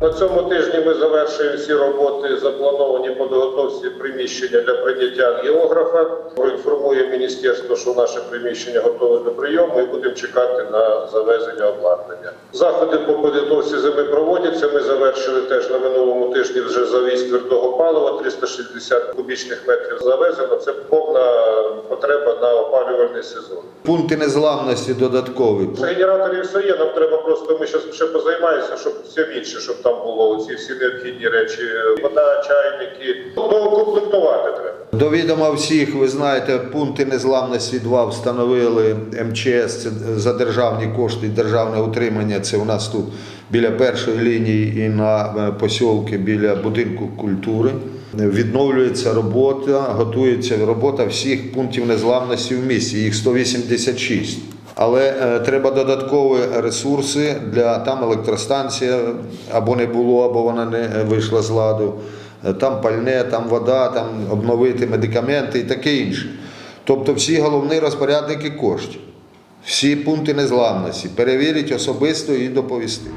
На цьому тижні ми завершуємо всі роботи, заплановані по підготовці приміщення для прийняття географа. Проінформує міністерство, що наше приміщення готове до прийому і будемо чекати на завезення обладнання. Заходи по підготовці зими проводяться. Ми завершили теж на минулому тижні вже завіз твердого палива 360 кубічних метрів завезено. Це повна потреба на опалювальний сезон. Пункти незламності додаткові. Генераторів все є, нам треба просто ми зараз ще позаймаємося, щоб все інше, щоб там було ці всі необхідні речі, вода, чайники. Ну, комплектувати треба. До відома всіх, ви знаєте, пункти незламності 2 встановили МЧС це за державні кошти державне утримання. Це у нас тут біля першої лінії і на е, посілки біля будинку культури. Відновлюється робота, готується робота всіх пунктів незламності в місті. Їх 186. Але е, треба додаткові ресурси для там електростанція або не було, або вона не вийшла з ладу. Е, Там пальне, там вода, там обновити медикаменти і таке інше. Тобто всі головні розпорядники коштів, всі пункти незламності перевірить особисто і доповісти.